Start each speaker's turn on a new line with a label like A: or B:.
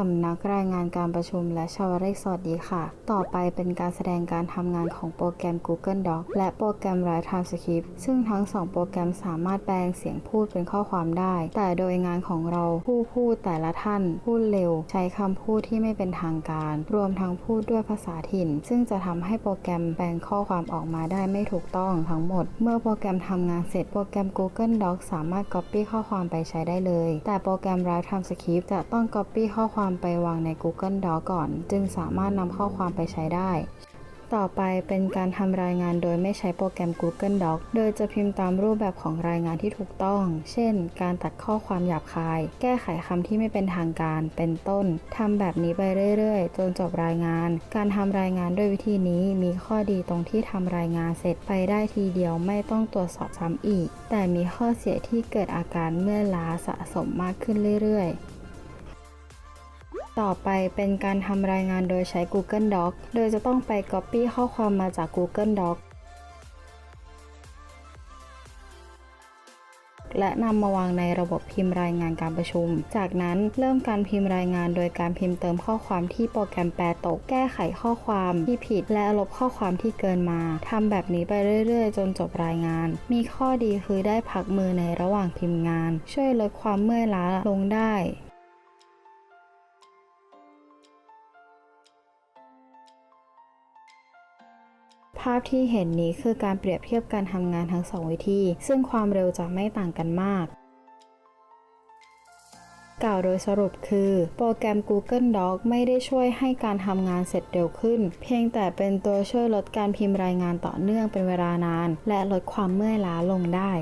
A: สำนักรายงานการประชุมและชาวเรกสวัสดีค่ะ ต่อไปเป็นการแสดงการทำงานของโปรแกรม Google Docs และโปรแกรม Write Transcript ซึ่งทั้งสองโปรแกรมสามารถแปลงเสียงพูดเป็นข้อความได้ แต่โดยงานของเราผู้พูดแต่ละท่าน พูดเร็ว ใช้คำพูดที่ไม่เป็นทางการ รวมทั้งพูดด้วยภาษาถิ่น ซึ่งจะทำให้โปรแกรมแปลงข้อความออกมาได้ไม่ถูกต้องทั้งหมด เมื่อโปรแกรมทำงานเสร็จโปรแกรม Google Docs สามารถ Copy ข้อความไปใช้ได้เลย แต่โปรแกรม Write Transcript จะต้อง Copy ข้อความความไปวางใน Google Docs ก่อน จึงสามารถนำข้อความไปใช้ได้ ต่อไปเป็นการทำรายงานโดยไม่ใช้โปรแกรม Google Docs โดยจะพิมพ์ตามรูปแบบของรายงานที่ถูกต้อง เช่น การตัดข้อความหยาบคาย แก้ไขคำที่ไม่เป็นทางการ เป็นต้น ทำแบบนี้ไปเรื่อยๆ จนจบรายงาน การทำรายงานด้วยวิธีนี้มีข้อดีตรงที่ทำรายงานเสร็จไปได้ทีเดียวไม่ต้องตรวจสอบซ้ำอีก แต่มีข้อเสียที่เกิดอาการเมื่อล้าสะสมมากขึ้นเรื่อยๆ ต่อไปเป็นการทำรายงานโดยใช้ Google Docs โดยจะต้องไป Copy ข้อความมาจาก Google Docs และนำมาวางในระบบพิมพ์รายงานการประชุม จากนั้นเริ่มการพิมพ์รายงานโดยการพิมพ์เติมข้อความที่โปรแกรมแปลตก แก้ไขข้อความที่ผิด และลบข้อความที่เกินมาทำแบบนี้ไปเรื่อยๆ จนจบรายงาน มีข้อดีคือได้พักมือในระหว่างพิมพ์งาน ช่วยลดความเมื่อยล้าลงได้ ภาพที่เห็นนี้คือการเปรียบเทียบการทำงานทั้งสองวิธี ซึ่งความเร็วจะไม่ต่างกันมาก กล่าวโดยสรุปคือ โปรแกรม Google Doc ไม่ได้ช่วยให้การทำงานเสร็จเร็วขึ้น เพียงแต่เป็นตัวช่วยลดการพิมพ์รายงานต่อเนื่องเป็นเวลานาน และลดความเมื่อยล้าลงได้